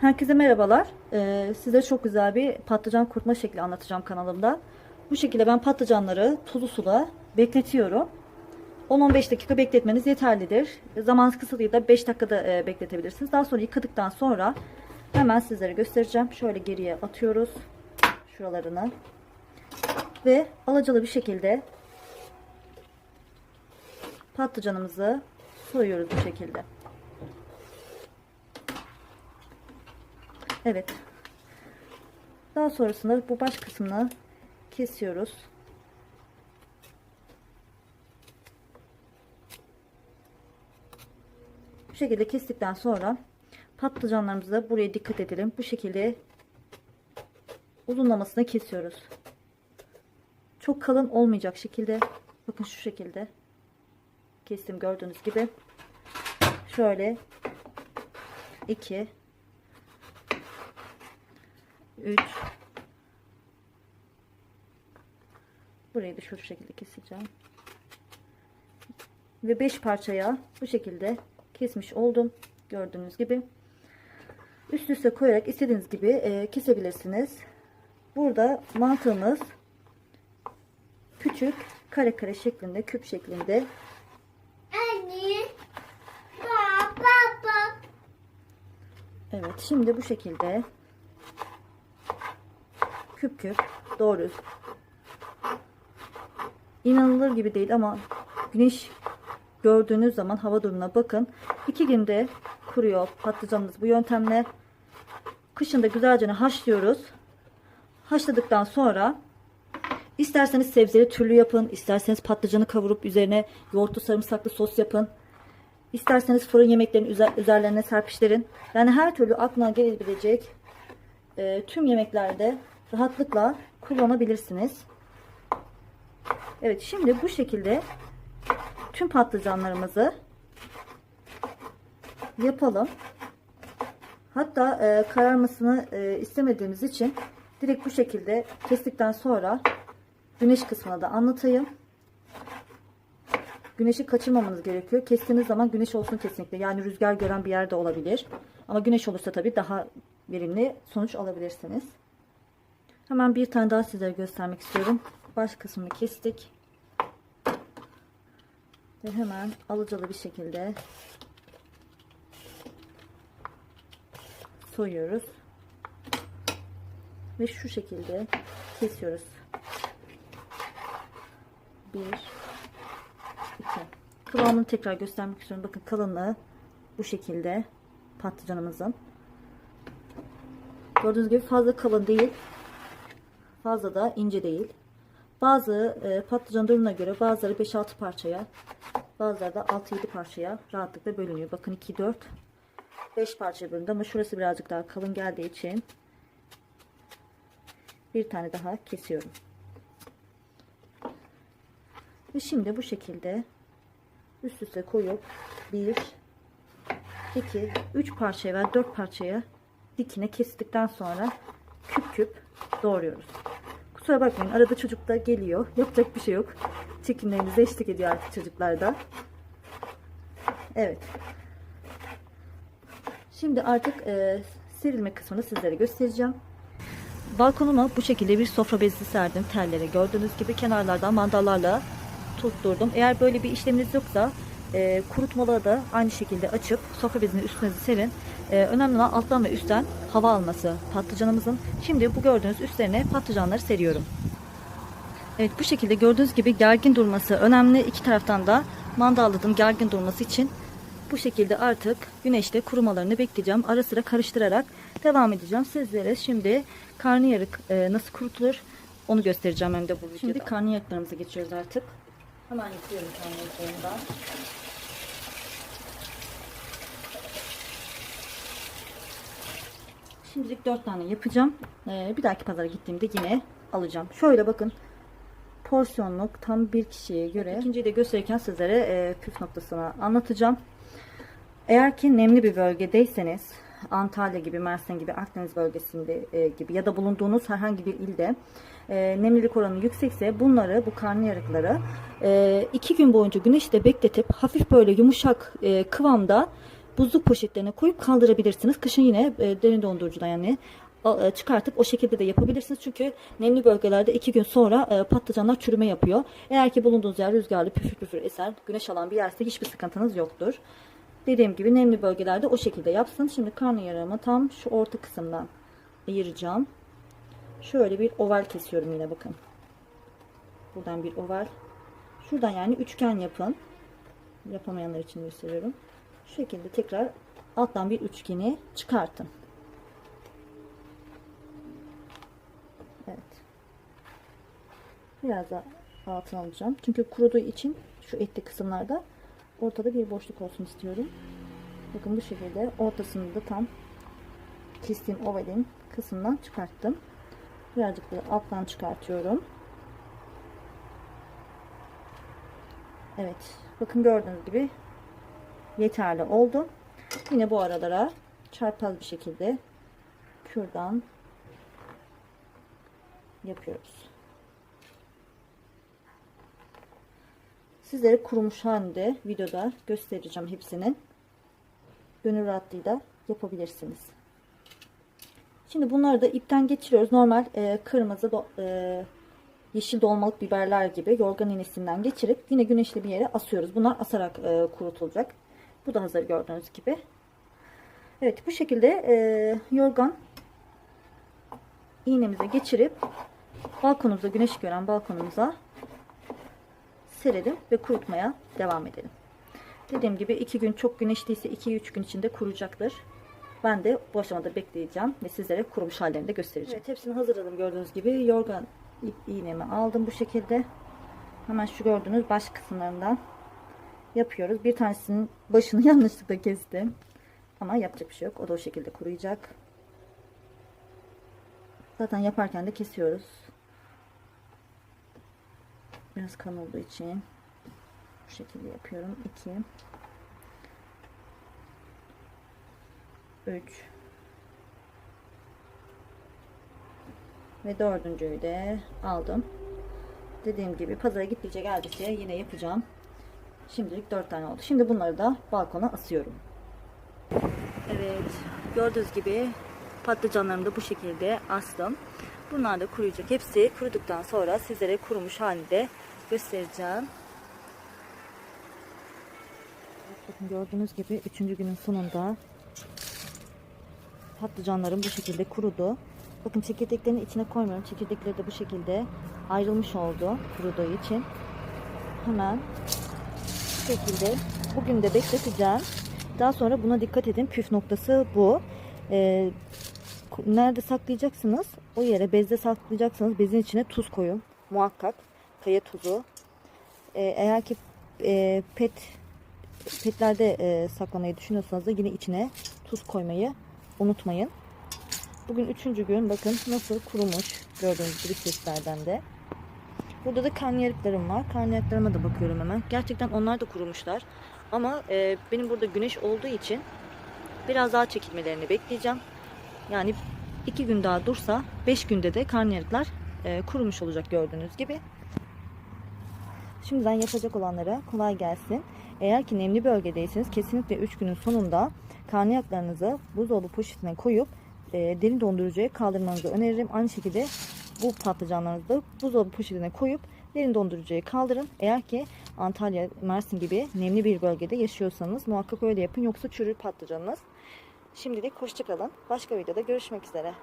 Herkese merhabalar. Ee, size çok güzel bir patlıcan kurutma şekli anlatacağım kanalımda. Bu şekilde ben patlıcanları tuzlu suda bekletiyorum. 10-15 dakika bekletmeniz yeterlidir. Zaman kısıtlıysa 5 dakikada e, bekletebilirsiniz. Daha sonra yıkadıktan sonra hemen sizlere göstereceğim. Şöyle geriye atıyoruz şuralarını. Ve alacalı bir şekilde patlıcanımızı soyuyoruz bu şekilde. Evet. Daha sonrasında bu baş kısmını kesiyoruz. Bu şekilde kestikten sonra patlıcanlarımızı da buraya dikkat edelim. Bu şekilde uzunlamasını kesiyoruz. Çok kalın olmayacak şekilde bakın şu şekilde kestim gördüğünüz gibi. Şöyle 2 3 Burayı da şu şekilde keseceğim. Ve 5 parçaya bu şekilde kesmiş oldum. Gördüğünüz gibi. Üst üste koyarak istediğiniz gibi e, kesebilirsiniz. Burada mantığımız küçük kare kare şeklinde, küp şeklinde. Anne. Baba. Evet, şimdi bu şekilde küp küp doğruyoruz. İnanılır gibi değil ama güneş gördüğünüz zaman hava durumuna bakın. İki günde kuruyor patlıcanımız bu yöntemle. Kışın da güzelce haşlıyoruz. Haşladıktan sonra isterseniz sebzeli türlü yapın, isterseniz patlıcanı kavurup üzerine yoğurtlu sarımsaklı sos yapın. İsterseniz fırın yemeklerinin üzer- üzerlerine serpiştirin. Yani her türlü aklına gelebilecek e, tüm yemeklerde rahatlıkla kullanabilirsiniz. Evet şimdi bu şekilde tüm patlıcanlarımızı yapalım. Hatta e, kararmasını e, istemediğimiz için direkt bu şekilde kestikten sonra güneş kısmına da anlatayım. Güneşi kaçırmamanız gerekiyor. Kestiğiniz zaman güneş olsun kesinlikle. Yani rüzgar gören bir yerde olabilir. Ama güneş olursa tabii daha verimli sonuç alabilirsiniz. Hemen bir tane daha sizlere göstermek istiyorum. Baş kısmını kestik. Ve hemen alıcalı bir şekilde soyuyoruz. Ve şu şekilde kesiyoruz. Bir, iki. Kıvamını tekrar göstermek istiyorum. Bakın kalınlığı bu şekilde patlıcanımızın. Gördüğünüz gibi fazla kalın değil. Fazla da ince değil. Bazı e, patlıcan durumuna göre bazıları 5-6 parçaya bazıları da 6-7 parçaya rahatlıkla bölünüyor. Bakın 2, 4, 5 parça bölündü ama şurası birazcık daha kalın geldiği için bir tane daha kesiyorum. Ve şimdi bu şekilde üst üste koyup 1 2 3 parçaya veya 4 parçaya dikine kestikten sonra küp küp doğruyoruz. Kusura bakmayın arada çocuk da geliyor. Yapacak bir şey yok. Çekimlerimize eşlik ediyor artık çocuklar da. Evet. Şimdi artık e, serilme kısmını sizlere göstereceğim. Balkonuma bu şekilde bir sofra bezi serdim tellere. Gördüğünüz gibi kenarlardan mandallarla tutturdum. Eğer böyle bir işleminiz yoksa e, kurutmaları da aynı şekilde açıp sofra bezini üstüne serin. E, önemli olan alttan ve üstten hava alması patlıcanımızın. Şimdi bu gördüğünüz üstlerine patlıcanları seriyorum. Evet bu şekilde gördüğünüz gibi gergin durması önemli. İki taraftan da mandalladım gergin durması için. Bu şekilde artık güneşte kurumalarını bekleyeceğim. Ara sıra karıştırarak devam edeceğim. Sizlere şimdi karnıyarık e, nasıl kurutulur onu göstereceğim hem de bu videoda. Şimdi karnıyarıklarımıza geçiyoruz artık. Hemen yıkıyorum da. Şimdilik 4 tane yapacağım. Ee, bir dahaki pazara gittiğimde yine alacağım. Şöyle bakın. Porsiyonluk tam bir kişiye göre. İkinciyi de gösterirken sizlere e, püf noktasını anlatacağım. Eğer ki nemli bir bölgedeyseniz Antalya gibi, Mersin gibi, Akdeniz bölgesinde e, gibi ya da bulunduğunuz herhangi bir ilde e, nemlilik oranı yüksekse bunları, bu karnıyarıkları e, iki gün boyunca güneşte bekletip hafif böyle yumuşak e, kıvamda buzluk poşetlerine koyup kaldırabilirsiniz. Kışın yine e, derin dondurucudan yani e, çıkartıp o şekilde de yapabilirsiniz. Çünkü nemli bölgelerde iki gün sonra e, patlıcanlar çürüme yapıyor. Eğer ki bulunduğunuz yer rüzgarlı püfür püfür eser, güneş alan bir yerse hiçbir sıkıntınız yoktur. Dediğim gibi nemli bölgelerde o şekilde yapsın. Şimdi karnıyarığımı tam şu orta kısımdan ayıracağım. Şöyle bir oval kesiyorum yine bakın. Buradan bir oval. Şuradan yani üçgen yapın. Yapamayanlar için gösteriyorum. Şu şekilde tekrar alttan bir üçgeni çıkartın. Evet. Biraz da altına alacağım. Çünkü kuruduğu için şu etli kısımlarda ortada bir boşluk olsun istiyorum. Bakın bu şekilde ortasını da tam kestiğim ovalin kısmından çıkarttım. Birazcık da alttan çıkartıyorum. Evet. Bakın gördüğünüz gibi yeterli oldu. Yine bu aralara çarpaz bir şekilde kürdan yapıyoruz. Sizlere kurumuş halinde videoda göstereceğim hepsinin. Gönül rahatlığıyla yapabilirsiniz. Şimdi bunları da ipten geçiriyoruz. Normal e, kırmızı do- e, yeşil dolmalık biberler gibi yorgan iğnesinden geçirip yine güneşli bir yere asıyoruz. Bunlar asarak e, kurutulacak. Bu da hazır gördüğünüz gibi. Evet bu şekilde e, yorgan iğnemize geçirip balkonumuza güneş gören balkonumuza serelim ve kurutmaya devam edelim. Dediğim gibi iki gün çok güneşliyse 2-3 gün içinde kuruyacaktır. Ben de bu aşamada bekleyeceğim ve sizlere kurumuş hallerini de göstereceğim. Evet hepsini hazırladım gördüğünüz gibi. Yorgan ip iğnemi aldım bu şekilde. Hemen şu gördüğünüz baş kısımlarından yapıyoruz. Bir tanesinin başını yanlışlıkla kestim. Ama yapacak bir şey yok. O da o şekilde kuruyacak. Zaten yaparken de kesiyoruz. Biraz kan olduğu için bu şekilde yapıyorum. 2 3 ve dördüncüyü de aldım. Dediğim gibi pazara gittikçe geldikçe yine yapacağım. Şimdilik 4 tane oldu. Şimdi bunları da balkona asıyorum. Evet. Gördüğünüz gibi patlıcanlarımı da bu şekilde astım. Bunlar da kuruyacak. Hepsi kuruduktan sonra sizlere kurumuş halinde göstereceğim. Bakın gördüğünüz gibi 3. günün sonunda patlıcanlarım bu şekilde kurudu. Bakın çekirdeklerini içine koymuyorum. Çekirdekleri de bu şekilde ayrılmış oldu kuruduğu için. Hemen bu şekilde bugün de bekleteceğim. Daha sonra buna dikkat edin. Püf noktası bu. Ee, nerede saklayacaksınız? O yere bezde saklayacaksınız. Bezin içine tuz koyun. Muhakkak. Kaya tuzu. Ee, eğer ki e, pet petlerde e, saklamayı düşünüyorsanız da yine içine tuz koymayı unutmayın. Bugün üçüncü gün bakın nasıl kurumuş gördüğünüz gibi seslerden de. Burada da karnıyarıklarım var. Karnıyarıklarıma da bakıyorum hemen. Gerçekten onlar da kurumuşlar. Ama e, benim burada güneş olduğu için biraz daha çekilmelerini bekleyeceğim. Yani iki gün daha dursa beş günde de karnıyarıklar e, kurumuş olacak gördüğünüz gibi. Şimdiden yapacak olanlara kolay gelsin. Eğer ki nemli bölgedeyseniz kesinlikle 3 günün sonunda karnıyarıklarınızı buzdolabı poşetine koyup e, derin dondurucuya kaldırmanızı öneririm. Aynı şekilde bu patlıcanlarınızı da buzdolabı poşetine koyup derin dondurucuya kaldırın. Eğer ki Antalya, Mersin gibi nemli bir bölgede yaşıyorsanız muhakkak öyle yapın. Yoksa çürür patlıcanınız. Şimdilik hoşçakalın. Başka videoda görüşmek üzere.